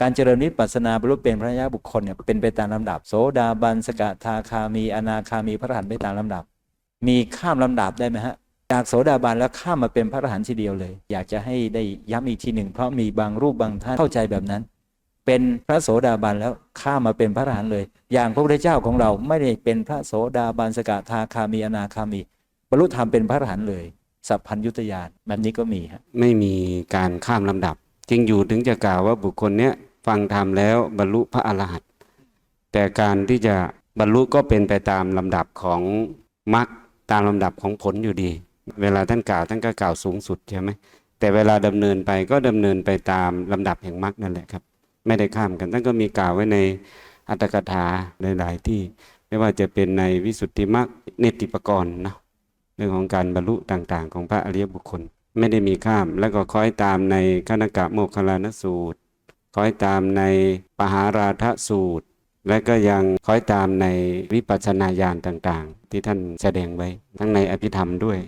การเจริญวิปัสสนาบรรลุเป็นพระอริบุคคลเนี่ยเป็นไปตามลำดับ โสดาบันสกทาคามี อนาคามีพระอรหันต์ไปตามลำดับ มีข้ามลำดับได้ไหมฮะจากโสดาบันแล้วข้ามมาเป็นพระอรหันต์ทีเดียวเลย อยากจะให้ได้ย้ำอีกทีหนึ่งเพราะมีบางรูปบางท่านเข้าใจแบบนั้น เป็นพระโสดาบันแล้วข้ามมาเป็นพระอรหันต์เลย อย่างพระพุทธเจ้าของเราไม่ได้เป็นพระโสดาบันสกทาคามีอนาคามี บรรลุธรรมเป็นพระอรหันต์เลยสัพพัญยุตยานแบบนี้ก็มีฮะไม่มีการข้ามลำดับ จึงอยู่ถึงจะกล่าวว่าบุคคลเนี้ย ฟังธรรมแล้วบรรลุพระอรหันต์แต่การที่จะบรรลุก็เป็นไปตามลำดับของมรรคตามลำดับของผลอยู่ดี เวลาท่านกล่าวท่านก็กล่าวสูงสุดใช่ไหมแต่เวลาดำเนินไปก็ดำเนินไปตามลำดับแห่งมรรคนั่นแหละครับ ไม่ได้ข้ามกันท่านก็มีกล่าวไว้ในอัตถกถาหลาย ๆ ที่ไม่ว่าจะเป็นในวิสุทธิมรรคเนติปกรณ์เนะเรื่องของการบรรลุต่างๆ ของพระอริยบุคคล ไม่ได้มีข้าม แล้วก็คอยตามในคณกะโมคคลานสูตร คอยตามในปหาราทสูตร และก็ยังคอยตามในวิปัสสนาญาณต่างๆ ที่ท่านแสดงไว้ ทั้งในอภิธรรมด้วย